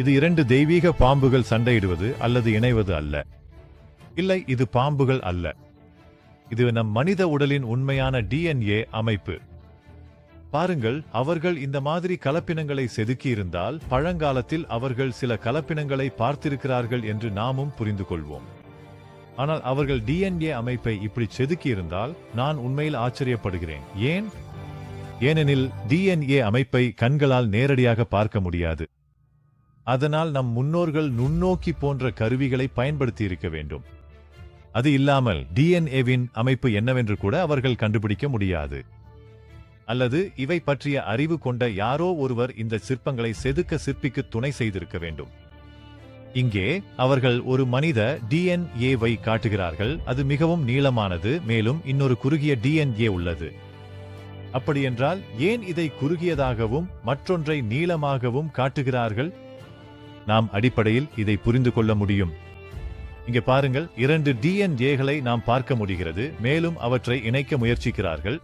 இது இரண்டு தெய்வீக பாம்புகள் சண்டையிடுவது அல்லது இணைவது அல்ல. இல்லை இது பாம்புகள் அல்ல. இது நம் மனித உடலின் உண்மையான டிஎன்ஏ அமைப்பு. பாருங்கள் அவர்கள் இந்த மாதிரி கலப்பினங்களை செதுக்கியிருந்தால் பழங்காலத்தில் அவர்கள் சில கலப்பினங்களை பார்த்திருக்கிறார்கள் என்று நாமும் புரிந்து கொள்வோம். ஆனால் அவர்கள் டிஎன்ஏ அமைப்பை இப்படி செதுக்கியிருந்தால் நான் உண்மையில் ஆச்சரியப்படுகிறேன். ஏன்? ஏனெனில் டிஎன்ஏ அமைப்பை கண்களால் நேரடியாக பார்க்க முடியாது. அதனால் நம் முன்னோர்கள் நுண்ணோக்கி போன்ற கருவிகளை பயன்படுத்தி இருக்க வேண்டும். அது இல்லாமல் டிஎன்ஏவின் அமைப்பு என்னவென்று கூட அவர்கள் கண்டுபிடிக்க முடியாது. அல்லது இவை பற்றிய அறிவு கொண்ட யாரோ ஒருவர் இந்த சிற்பங்களை செதுக்க சிற்பிக்கு துணை செய்திருக்க வேண்டும். இங்கே அவர்கள் ஒரு மனித டிஎன்ஏவை காட்டுகிறார்கள். அது மிகவும் நீளமானது மேலும் இன்னொரு குறுகிய டிஎன்ஏ உள்ளது. அப்படியென்றால் ஏன் இதை குறுகியதாகவும் மற்றொன்றை நீளமாகவும் காட்டுகிறார்கள்? நாம் அடிப்படையில் இதை புரிந்து கொள்ள முடியும். இங்கே பாருங்கள் இரண்டு டிஎன்ஏகளை நாம் பார்க்க முடிகிறது மேலும் அவற்றை இணைக்க முயற்சிக்கிறார்கள்.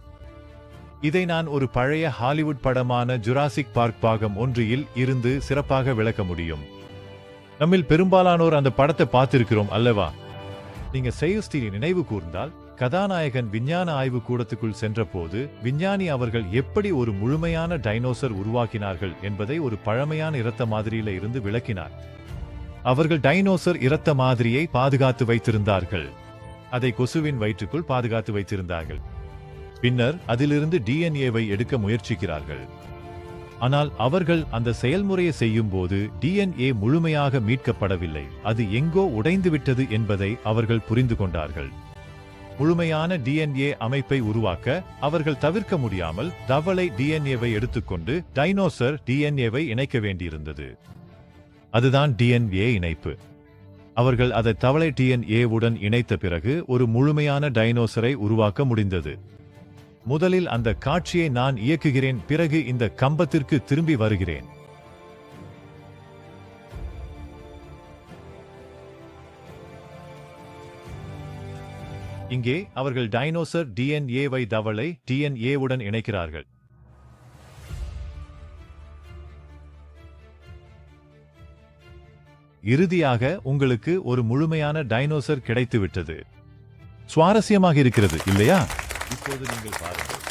இதை நான் ஒரு பழைய ஹாலிவுட் படமான ஜுராசிக் பார்க் பாகம் ஒன்றில் இருந்து சிறப்பாக விளக்க முடியும். நம்மில் பெரும்பாலானோர் அந்த படத்தை பார்த்திருக்கிறோம் அல்லவா? நீங்க செய்யுஸ்திரி நினைவு கூர்ந்தால் கதாநாயகன் விஞ்ஞான ஆய்வு கூடத்துக்குள் சென்றபோது விஞ்ஞானி அவர்கள் எப்படி ஒரு முழுமையான டைனோசர் உருவாக்கினார்கள் என்பதை ஒரு பழமையான இரத்த மாதிரியில இருந்து விளக்கினார். அவர்கள் டைனோசர் இரத்த மாதிரியை பாதுகாத்து வைத்திருந்தார்கள். அதை கொசுவின் வயிற்றுக்குள் பாதுகாத்து வைத்திருந்தார்கள். பின்னர் அதிலிருந்து டிஎன்ஏவை எடுக்க முயற்சிக்கிறார்கள். ஆனால் அவர்கள் அந்த செயல்முறையை செய்யும் போது டிஎன்ஏ முழுமையாக மீட்கப்படவில்லை. அது எங்கோ உடைந்துவிட்டது என்பதை அவர்கள் புரிந்து கொண்டார்கள். முழுமையான டிஎன்ஏ அமைப்பை உருவாக்க அவர்கள் தவிர்க்க முடியாமல் தவளை டிஎன்ஏவை எடுத்துக்கொண்டு டைனோசர் டிஎன்ஏவை இணைக்க வேண்டியிருந்தது. அதுதான் டிஎன்ஏ இணைப்பு. அவர்கள் அதை தவளை டிஎன்ஏவுடன் இணைத்த பிறகு ஒரு முழுமையான டைனோசரை உருவாக்க முடிந்தது. முதலில் அந்த காட்சியை நான் இயக்குகிறேன் பிறகு இந்த கம்பத்திற்கு திரும்பி வருகிறேன். இங்கே அவர்கள் டைனோசர் டிஎன்ஏவை தவளை டிஎன்ஏவுடன் இணைக்கிறார்கள். இறுதியாக உங்களுக்கு ஒரு முழுமையான டைனோசர் கிடைத்துவிட்டது. சுவாரஸ்யமாக இருக்கிறது இல்லையா? இப்போது நீங்கள் பாருங்கள்.